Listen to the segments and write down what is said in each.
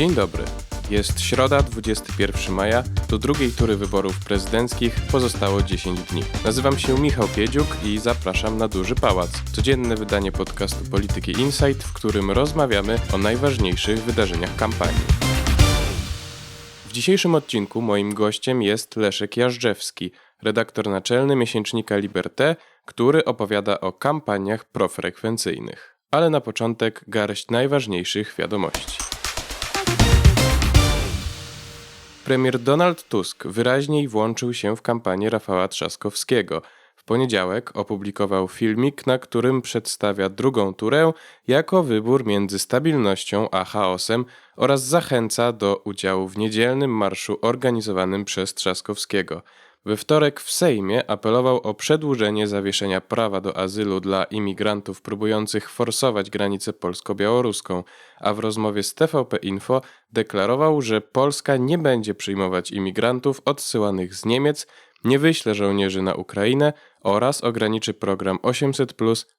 Dzień dobry. Jest środa, 21 maja. Do drugiej tury wyborów prezydenckich pozostało 10 dni. Nazywam się Michał Piedziuk i zapraszam na Duży Pałac. Codzienne wydanie podcastu Polityki Insight, w którym rozmawiamy o najważniejszych wydarzeniach kampanii. W dzisiejszym odcinku moim gościem jest Leszek Jażdżewski, redaktor naczelny miesięcznika Liberté, który opowiada o kampaniach profrekwencyjnych. Ale na początek garść najważniejszych wiadomości. Premier Donald Tusk wyraźniej włączył się w kampanię Rafała Trzaskowskiego. W poniedziałek opublikował filmik, na którym przedstawia drugą turę jako wybór między stabilnością a chaosem oraz zachęca do udziału w niedzielnym marszu organizowanym przez Trzaskowskiego. We wtorek w Sejmie apelował o przedłużenie zawieszenia prawa do azylu dla imigrantów próbujących forsować granicę polsko-białoruską, a w rozmowie z TVP Info deklarował, że Polska nie będzie przyjmować imigrantów odsyłanych z Niemiec, nie wyśle żołnierzy na Ukrainę oraz ograniczy program 800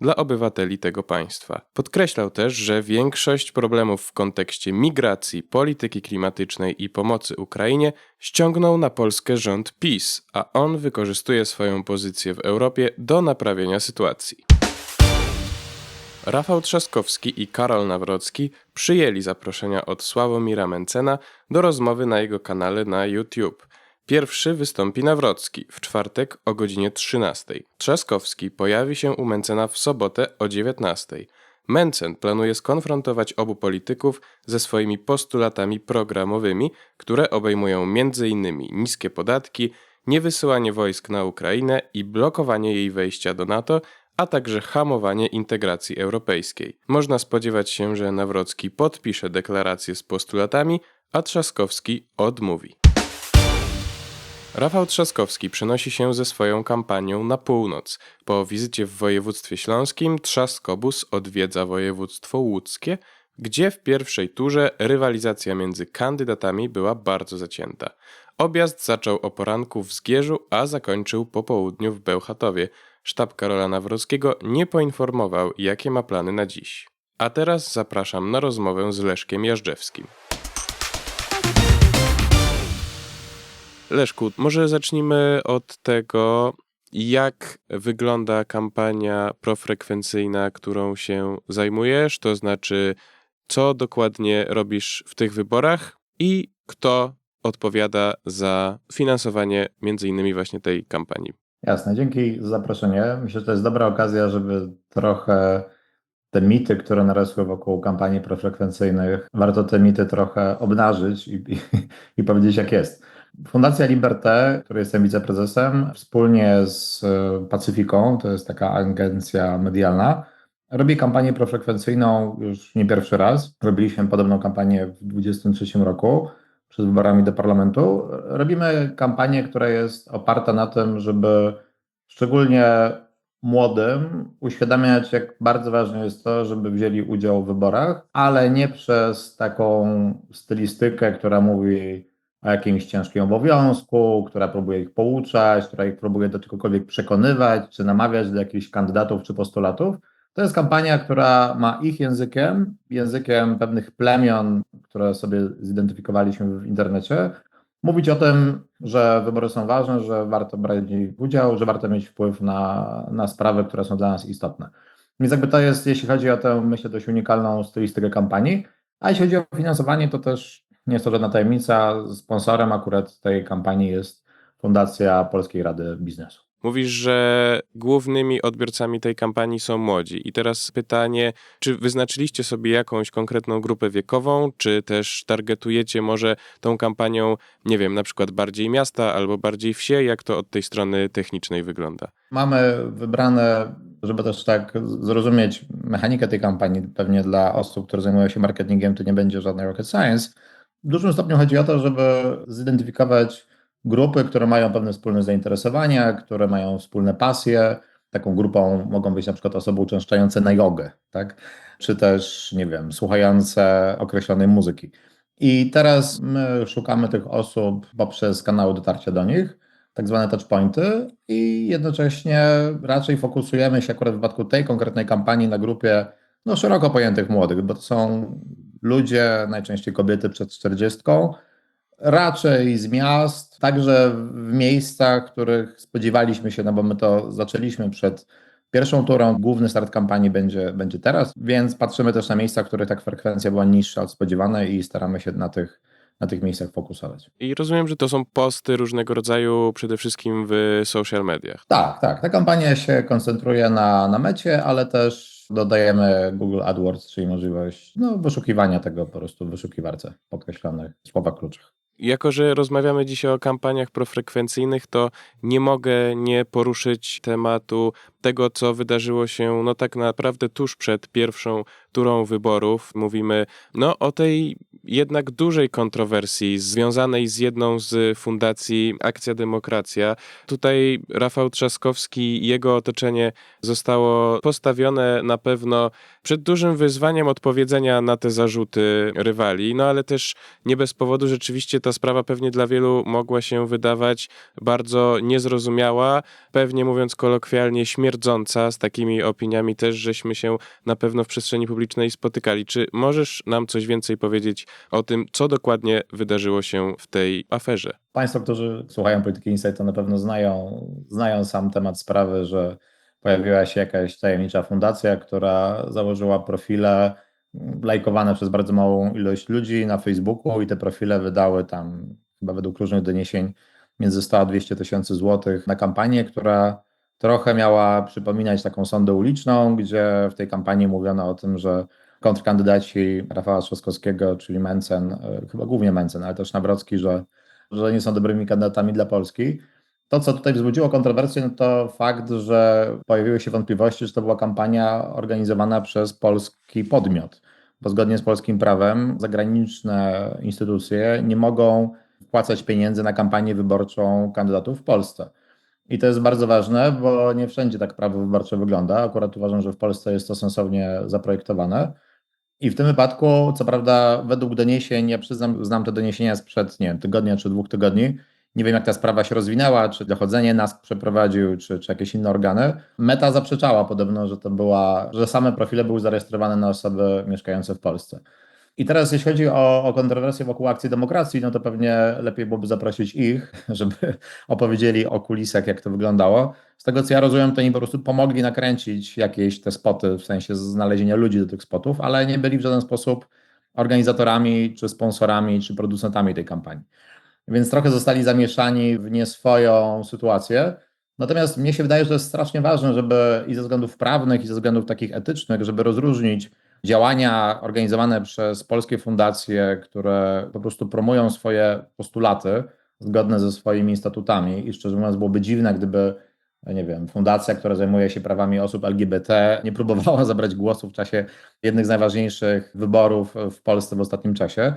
dla obywateli tego państwa. Podkreślał też, że większość problemów w kontekście migracji, polityki klimatycznej i pomocy Ukrainie ściągnął na Polskę rząd PiS, a on wykorzystuje swoją pozycję w Europie do naprawienia sytuacji. Rafał Trzaskowski i Karol Nawrocki przyjęli zaproszenia od Sławomira Mencena do rozmowy na jego kanale na YouTube. Pierwszy wystąpi Nawrocki w czwartek o godzinie 13. Trzaskowski pojawi się u Mencena w sobotę o 19. Mencen planuje skonfrontować obu polityków ze swoimi postulatami programowymi, które obejmują m.in. niskie podatki, niewysyłanie wojsk na Ukrainę i blokowanie jej wejścia do NATO, a także hamowanie integracji europejskiej. Można spodziewać się, że Nawrocki podpisze deklarację z postulatami, a Trzaskowski odmówi. Rafał Trzaskowski przenosi się ze swoją kampanią na północ. Po wizycie w województwie śląskim Trzaskobus odwiedza województwo łódzkie, gdzie w pierwszej turze rywalizacja między kandydatami była bardzo zacięta. Objazd zaczął o poranku w Zgierzu, a zakończył po południu w Bełchatowie. Sztab Karola Nawrockiego nie poinformował, jakie ma plany na dziś. A teraz zapraszam na rozmowę z Leszkiem Jażdżewskim. Leszku, może zacznijmy od tego, jak wygląda kampania profrekwencyjna, którą się zajmujesz, to znaczy, co dokładnie robisz w tych wyborach i kto odpowiada za finansowanie między innymi właśnie tej kampanii. Jasne, dzięki za zaproszenie. Myślę, że to jest dobra okazja, żeby trochę te mity, które narosły wokół kampanii profrekwencyjnych, warto te mity trochę obnażyć i, i, i powiedzieć, jak jest. Fundacja Liberté, której jestem wiceprezesem, wspólnie z e, Pacyfiką, to jest taka agencja medialna, robi kampanię profrekwencyjną już nie pierwszy raz. Robiliśmy podobną kampanię w 2023 roku przed wyborami do parlamentu. Robimy kampanię, która jest oparta na tym, żeby szczególnie młodym uświadamiać, jak bardzo ważne jest to, żeby wzięli udział w wyborach, ale nie przez taką stylistykę, która mówi, o jakimś ciężkim obowiązku, która próbuje ich pouczać, która ich próbuje do czegokolwiek przekonywać, czy namawiać do jakichś kandydatów czy postulatów. To jest kampania, która ma ich językiem, językiem pewnych plemion, które sobie zidentyfikowaliśmy w internecie, mówić o tym, że wybory są ważne, że warto brać w nich udział, że warto mieć wpływ na, na sprawy, które są dla nas istotne. Więc jakby to jest, jeśli chodzi o tę, myślę, dość unikalną stylistykę kampanii, a jeśli chodzi o finansowanie, to też nie jest to żadna tajemnica. Sponsorem akurat tej kampanii jest Fundacja Polskiej Rady Biznesu. Mówisz, że głównymi odbiorcami tej kampanii są młodzi. I teraz pytanie, czy wyznaczyliście sobie jakąś konkretną grupę wiekową, czy też targetujecie może tą kampanią, nie wiem, na przykład bardziej miasta albo bardziej wsie? Jak to od tej strony technicznej wygląda? Mamy wybrane, żeby też tak zrozumieć mechanikę tej kampanii, pewnie dla osób, które zajmują się marketingiem, to nie będzie żadnej rocket science w dużym stopniu chodzi o to, żeby zidentyfikować grupy, które mają pewne wspólne zainteresowania, które mają wspólne pasje. Taką grupą mogą być na przykład osoby uczęszczające na jogę, tak? czy też, nie wiem, słuchające określonej muzyki. I teraz my szukamy tych osób poprzez kanały dotarcia do nich, tak zwane touchpointy, i jednocześnie raczej fokusujemy się akurat w przypadku tej konkretnej kampanii na grupie no, szeroko pojętych młodych, bo to są ludzie, najczęściej kobiety przed 40, raczej z miast, także w miejscach, których spodziewaliśmy się, no bo my to zaczęliśmy przed pierwszą turą. Główny start kampanii będzie, będzie teraz, więc patrzymy też na miejsca, w których ta frekwencja była niższa od spodziewanej i staramy się na tych, na tych miejscach fokusować. I rozumiem, że to są posty różnego rodzaju, przede wszystkim w social mediach. Tak, tak. Ta kampania się koncentruje na, na mecie, ale też dodajemy Google AdWords, czyli możliwość no, wyszukiwania tego po prostu w wyszukiwarce w określonych słowach kluczach. Jako, że rozmawiamy dzisiaj o kampaniach profrekwencyjnych, to nie mogę nie poruszyć tematu tego, co wydarzyło się no tak naprawdę tuż przed pierwszą turą wyborów. Mówimy no o tej jednak dużej kontrowersji związanej z jedną z fundacji Akcja Demokracja. Tutaj Rafał Trzaskowski i jego otoczenie zostało postawione na pewno przed dużym wyzwaniem odpowiedzenia na te zarzuty rywali, no ale też nie bez powodu rzeczywiście ta sprawa pewnie dla wielu mogła się wydawać bardzo niezrozumiała, pewnie mówiąc kolokwialnie śmierdząca, z takimi opiniami też żeśmy się na pewno w przestrzeni publicznej spotykali. Czy możesz nam coś więcej powiedzieć o tym, co dokładnie wydarzyło się w tej aferze? Państwo, którzy słuchają Polityki Insight, to na pewno znają, znają sam temat sprawy, że pojawiła się jakaś tajemnicza fundacja, która założyła profile lajkowane przez bardzo małą ilość ludzi na Facebooku i te profile wydały tam, chyba według różnych doniesień, między 100 a 200 tysięcy złotych na kampanię, która trochę miała przypominać taką sondę uliczną, gdzie w tej kampanii mówiono o tym, że kontrkandydaci Rafała Trzaskowskiego, czyli Mencen, e, chyba głównie Mencen, ale też Nawrocki, że, że nie są dobrymi kandydatami dla Polski. To, co tutaj wzbudziło kontrowersję, no to fakt, że pojawiły się wątpliwości, czy to była kampania organizowana przez polski podmiot, bo zgodnie z polskim prawem zagraniczne instytucje nie mogą wpłacać pieniędzy na kampanię wyborczą kandydatów w Polsce. I to jest bardzo ważne, bo nie wszędzie tak prawo wyborcze wygląda. Akurat uważam, że w Polsce jest to sensownie zaprojektowane. I w tym wypadku, co prawda, według doniesień, ja przyznam, znam te doniesienia sprzed nie tygodnia czy dwóch tygodni, nie wiem, jak ta sprawa się rozwinęła, czy dochodzenie NASK przeprowadził, czy, czy jakieś inne organy. Meta zaprzeczała podobno, że to była, że same profile były zarejestrowane na osoby mieszkające w Polsce. I teraz, jeśli chodzi o, o kontrowersje wokół akcji demokracji, no to pewnie lepiej byłoby zaprosić ich, żeby opowiedzieli o kulisach, jak to wyglądało. Z tego co ja rozumiem, to oni po prostu pomogli nakręcić jakieś te spoty, w sensie znalezienia ludzi do tych spotów, ale nie byli w żaden sposób organizatorami, czy sponsorami, czy producentami tej kampanii więc trochę zostali zamieszani w nie swoją sytuację. Natomiast mnie się wydaje, że jest strasznie ważne, żeby i ze względów prawnych, i ze względów takich etycznych, żeby rozróżnić działania organizowane przez polskie fundacje, które po prostu promują swoje postulaty zgodne ze swoimi statutami. I szczerze mówiąc, byłoby dziwne, gdyby, nie wiem, fundacja, która zajmuje się prawami osób LGBT, nie próbowała zabrać głosu w czasie jednych z najważniejszych wyborów w Polsce w ostatnim czasie.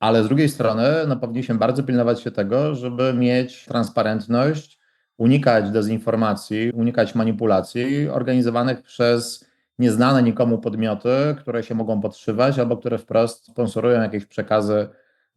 Ale z drugiej strony no, powinniśmy bardzo pilnować się tego, żeby mieć transparentność, unikać dezinformacji, unikać manipulacji organizowanych przez nieznane nikomu podmioty, które się mogą podszywać albo które wprost sponsorują jakieś przekazy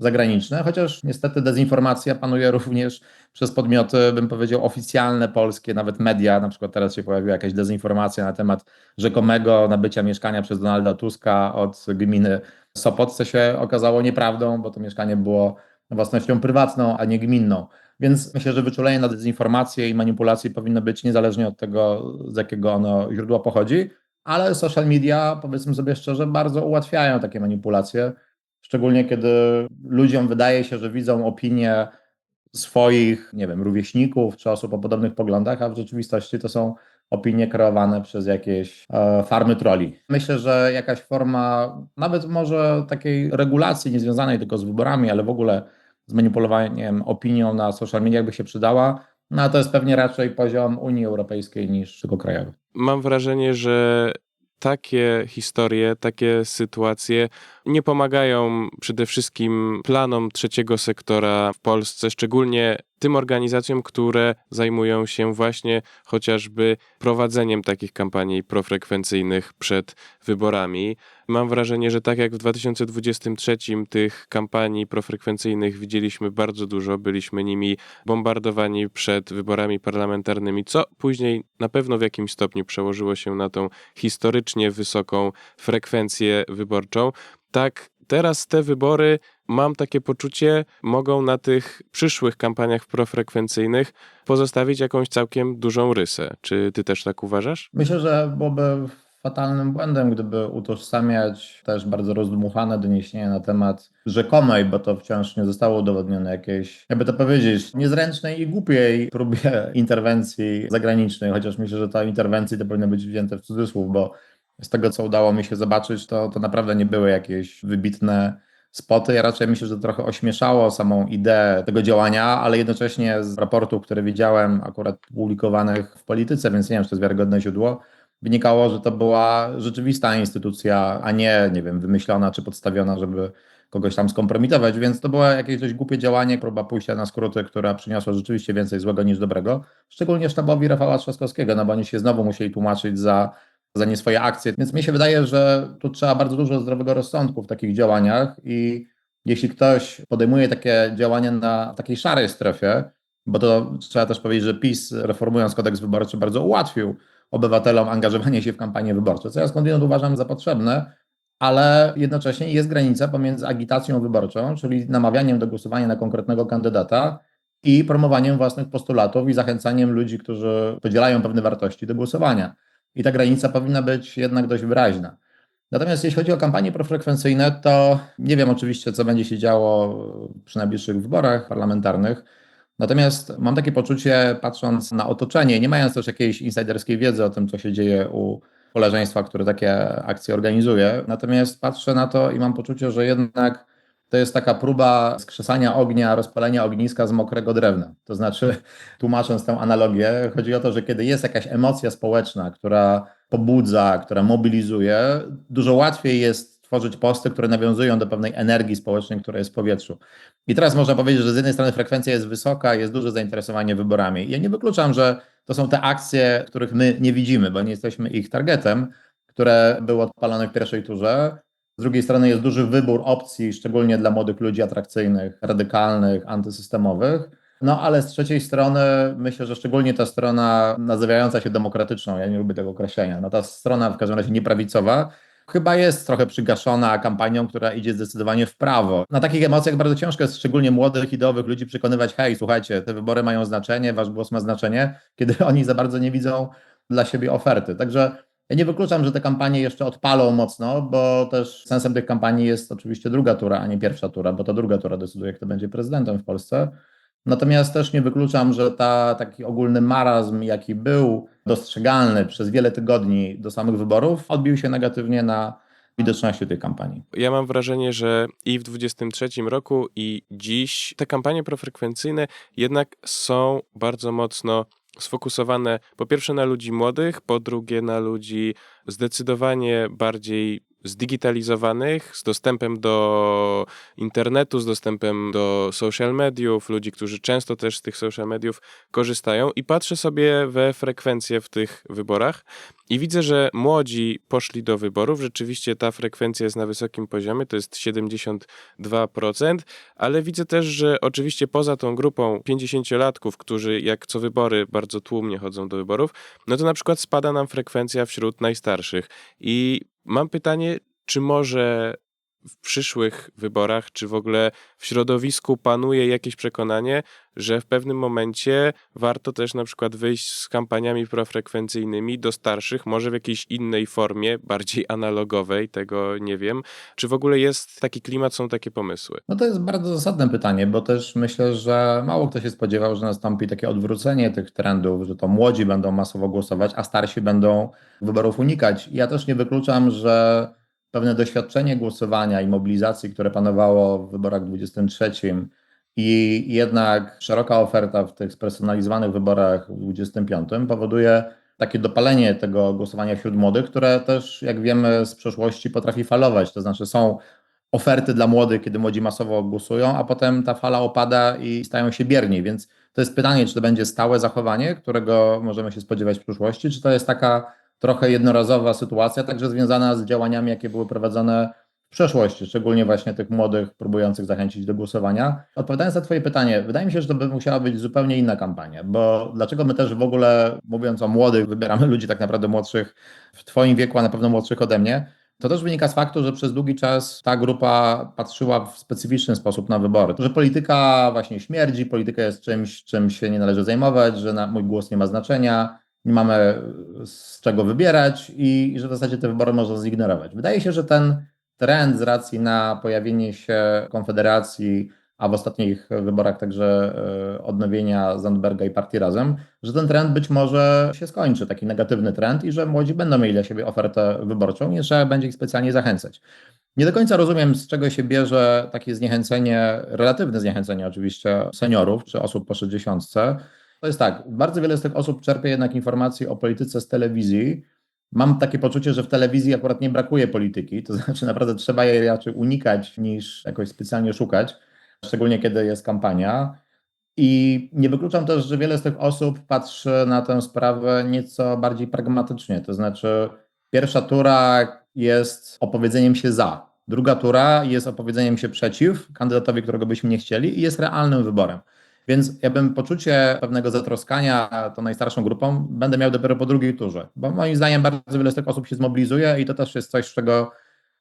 zagraniczne, chociaż niestety dezinformacja panuje również przez podmioty, bym powiedział, oficjalne polskie, nawet media. Na przykład teraz się pojawiła jakaś dezinformacja na temat rzekomego nabycia mieszkania przez Donalda Tuska od gminy Sopot, się okazało nieprawdą, bo to mieszkanie było własnością prywatną, a nie gminną. Więc myślę, że wyczulenie na dezinformację i manipulacje powinno być niezależnie od tego, z jakiego ono źródła pochodzi, ale social media, powiedzmy sobie szczerze, bardzo ułatwiają takie manipulacje, szczególnie kiedy ludziom wydaje się, że widzą opinie swoich, nie wiem, rówieśników czy osób o podobnych poglądach, a w rzeczywistości to są opinie kreowane przez jakieś e, farmy troli. Myślę, że jakaś forma, nawet może takiej regulacji niezwiązanej tylko z wyborami, ale w ogóle z manipulowaniem opinią na social mediach by się przydała. No to jest pewnie raczej poziom Unii Europejskiej niż tylko krajowy. Mam wrażenie, że takie historie, takie sytuacje nie pomagają przede wszystkim planom trzeciego sektora w Polsce, szczególnie tym organizacjom, które zajmują się właśnie chociażby prowadzeniem takich kampanii profrekwencyjnych przed wyborami. Mam wrażenie, że tak jak w 2023 tych kampanii profrekwencyjnych widzieliśmy bardzo dużo, byliśmy nimi bombardowani przed wyborami parlamentarnymi, co później na pewno w jakimś stopniu przełożyło się na tą historycznie wysoką frekwencję wyborczą tak teraz te wybory, mam takie poczucie, mogą na tych przyszłych kampaniach profrekwencyjnych pozostawić jakąś całkiem dużą rysę. Czy ty też tak uważasz? Myślę, że byłoby fatalnym błędem, gdyby utożsamiać też bardzo rozdmuchane doniesienia na temat rzekomej, bo to wciąż nie zostało udowodnione, jakiejś, jakby to powiedzieć, niezręcznej i głupiej próbie interwencji zagranicznej, chociaż myślę, że ta interwencji to powinno być wzięte w cudzysłów, bo z tego, co udało mi się zobaczyć, to, to naprawdę nie były jakieś wybitne spoty. Ja raczej myślę, że to trochę ośmieszało samą ideę tego działania, ale jednocześnie z raportów, które widziałem akurat publikowanych w polityce, więc nie wiem, czy to jest wiarygodne źródło, wynikało, że to była rzeczywista instytucja, a nie, nie wiem, wymyślona czy podstawiona, żeby kogoś tam skompromitować, więc to było jakieś dość głupie działanie, próba pójścia na skróty, która przyniosła rzeczywiście więcej złego niż dobrego, szczególnie sztabowi Rafała Trzaskowskiego, no bo oni się znowu musieli tłumaczyć za, za nie swoje akcje, więc mi się wydaje, że tu trzeba bardzo dużo zdrowego rozsądku w takich działaniach i jeśli ktoś podejmuje takie działania na takiej szarej strefie, bo to trzeba też powiedzieć, że PiS reformując kodeks wyborczy bardzo ułatwił obywatelom angażowanie się w kampanię wyborcze, co ja skądinąd uważam za potrzebne, ale jednocześnie jest granica pomiędzy agitacją wyborczą, czyli namawianiem do głosowania na konkretnego kandydata i promowaniem własnych postulatów i zachęcaniem ludzi, którzy podzielają pewne wartości do głosowania. I ta granica powinna być jednak dość wyraźna. Natomiast jeśli chodzi o kampanie profrekwencyjne, to nie wiem oczywiście, co będzie się działo przy najbliższych wyborach parlamentarnych. Natomiast mam takie poczucie, patrząc na otoczenie, nie mając też jakiejś insiderskiej wiedzy o tym, co się dzieje u koleżeństwa, które takie akcje organizuje. Natomiast patrzę na to i mam poczucie, że jednak to jest taka próba skrzesania ognia, rozpalenia ogniska z mokrego drewna. To znaczy, tłumacząc tę analogię, chodzi o to, że kiedy jest jakaś emocja społeczna, która pobudza, która mobilizuje, dużo łatwiej jest tworzyć posty, które nawiązują do pewnej energii społecznej, która jest w powietrzu. I teraz można powiedzieć, że z jednej strony frekwencja jest wysoka, jest duże zainteresowanie wyborami. Ja nie wykluczam, że to są te akcje, których my nie widzimy, bo nie jesteśmy ich targetem, które były odpalone w pierwszej turze. Z drugiej strony jest duży wybór opcji, szczególnie dla młodych ludzi atrakcyjnych, radykalnych, antysystemowych. No ale z trzeciej strony myślę, że szczególnie ta strona nazywająca się demokratyczną, ja nie lubię tego określenia, no ta strona w każdym razie nieprawicowa, chyba jest trochę przygaszona kampanią, która idzie zdecydowanie w prawo. Na takich emocjach bardzo ciężko jest szczególnie młodych, ideowych ludzi przekonywać, hej, słuchajcie, te wybory mają znaczenie, wasz głos ma znaczenie, kiedy oni za bardzo nie widzą dla siebie oferty. Także ja nie wykluczam, że te kampanie jeszcze odpalą mocno, bo też sensem tych kampanii jest oczywiście druga tura, a nie pierwsza tura, bo to druga tura decyduje, kto będzie prezydentem w Polsce. Natomiast też nie wykluczam, że ta, taki ogólny marazm, jaki był dostrzegalny przez wiele tygodni do samych wyborów, odbił się negatywnie na widoczności tej kampanii. Ja mam wrażenie, że i w 23 roku, i dziś te kampanie profrekwencyjne jednak są bardzo mocno sfokusowane po pierwsze na ludzi młodych, po drugie na ludzi zdecydowanie bardziej zdigitalizowanych, z dostępem do internetu, z dostępem do social mediów, ludzi, którzy często też z tych social mediów korzystają. I patrzę sobie we frekwencję w tych wyborach i widzę, że młodzi poszli do wyborów. Rzeczywiście ta frekwencja jest na wysokim poziomie, to jest 72%, ale widzę też, że oczywiście poza tą grupą 50-latków, którzy jak co wybory bardzo tłumnie chodzą do wyborów, no to na przykład spada nam frekwencja wśród najstarszych. I mam pytanie, czy może w przyszłych wyborach, czy w ogóle w środowisku panuje jakieś przekonanie, że w pewnym momencie warto też na przykład wyjść z kampaniami profrekwencyjnymi do starszych, może w jakiejś innej formie, bardziej analogowej, tego nie wiem. Czy w ogóle jest taki klimat, są takie pomysły? No to jest bardzo zasadne pytanie, bo też myślę, że mało kto się spodziewał, że nastąpi takie odwrócenie tych trendów, że to młodzi będą masowo głosować, a starsi będą wyborów unikać. Ja też nie wykluczam, że pewne doświadczenie głosowania i mobilizacji, które panowało w wyborach 23 i jednak szeroka oferta w tych spersonalizowanych wyborach w 25 powoduje takie dopalenie tego głosowania wśród młodych, które też, jak wiemy z przeszłości, potrafi falować. To znaczy są oferty dla młodych, kiedy młodzi masowo głosują, a potem ta fala opada i stają się bierni. Więc to jest pytanie, czy to będzie stałe zachowanie, którego możemy się spodziewać w przyszłości, czy to jest taka trochę jednorazowa sytuacja, także związana z działaniami, jakie były prowadzone w przeszłości, szczególnie właśnie tych młodych próbujących zachęcić do głosowania. Odpowiadając na Twoje pytanie, wydaje mi się, że to by musiała być zupełnie inna kampania, bo dlaczego my też w ogóle, mówiąc o młodych, wybieramy ludzi tak naprawdę młodszych w Twoim wieku, a na pewno młodszych ode mnie? To też wynika z faktu, że przez długi czas ta grupa patrzyła w specyficzny sposób na wybory. Że polityka właśnie śmierdzi, polityka jest czymś, czym się nie należy zajmować, że na, mój głos nie ma znaczenia, nie mamy z czego wybierać i, i że w zasadzie te wybory można zignorować. Wydaje się, że ten trend z racji na pojawienie się Konfederacji, a w ostatnich wyborach także e, odnowienia Zandberga i partii Razem, że ten trend być może się skończy, taki negatywny trend i że młodzi będą mieli dla siebie ofertę wyborczą, nie trzeba będzie ich specjalnie zachęcać. Nie do końca rozumiem, z czego się bierze takie zniechęcenie, relatywne zniechęcenie oczywiście seniorów czy osób po 60. To jest tak, bardzo wiele z tych osób czerpie jednak informacji o polityce z telewizji. Mam takie poczucie, że w telewizji akurat nie brakuje polityki, to znaczy naprawdę trzeba jej raczej unikać niż jakoś specjalnie szukać, szczególnie kiedy jest kampania. I nie wykluczam też, że wiele z tych osób patrzy na tę sprawę nieco bardziej pragmatycznie. To znaczy, pierwsza tura jest opowiedzeniem się za, druga tura jest opowiedzeniem się przeciw kandydatowi, którego byśmy nie chcieli, i jest realnym wyborem. Więc ja bym poczucie pewnego zatroskania tą najstarszą grupą będę miał dopiero po drugiej turze, bo moim zdaniem bardzo wiele z tych osób się zmobilizuje i to też jest coś, czego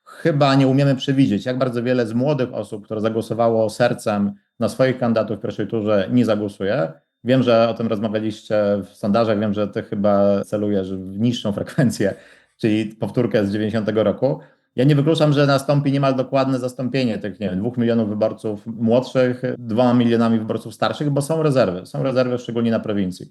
chyba nie umiemy przewidzieć, jak bardzo wiele z młodych osób, które zagłosowało sercem na swoich kandydatów w pierwszej turze, nie zagłosuje. Wiem, że o tym rozmawialiście w sondażach, wiem, że ty chyba celujesz w niższą frekwencję, czyli powtórkę z 90 roku. Ja nie wykluczam, że nastąpi niemal dokładne zastąpienie tych, nie wiem, dwóch milionów wyborców młodszych dwoma milionami wyborców starszych, bo są rezerwy, są rezerwy szczególnie na prowincji.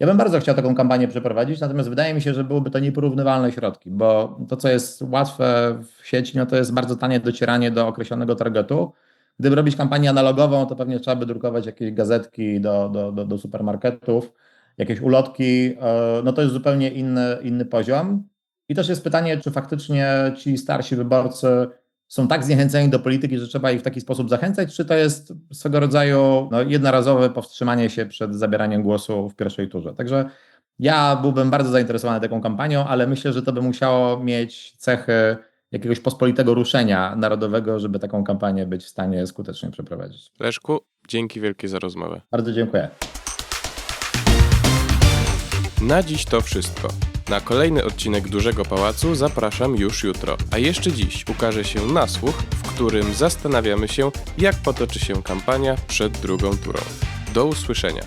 Ja bym bardzo chciał taką kampanię przeprowadzić, natomiast wydaje mi się, że byłyby to nieporównywalne środki, bo to, co jest łatwe w sieci, no to jest bardzo tanie docieranie do określonego targetu. Gdyby robić kampanię analogową, to pewnie trzeba by drukować jakieś gazetki do, do, do, do supermarketów, jakieś ulotki, e, no to jest zupełnie inny, inny poziom. I też jest pytanie, czy faktycznie ci starsi wyborcy są tak zniechęceni do polityki, że trzeba ich w taki sposób zachęcać, czy to jest swego rodzaju no, jednorazowe powstrzymanie się przed zabieraniem głosu w pierwszej turze. Także ja byłbym bardzo zainteresowany taką kampanią, ale myślę, że to by musiało mieć cechy jakiegoś pospolitego ruszenia narodowego, żeby taką kampanię być w stanie skutecznie przeprowadzić. Leszku, dzięki wielkie za rozmowę. Bardzo dziękuję. Na dziś to wszystko. Na kolejny odcinek Dużego Pałacu zapraszam już jutro. A jeszcze dziś ukaże się nasłuch, w którym zastanawiamy się, jak potoczy się kampania przed drugą turą. Do usłyszenia.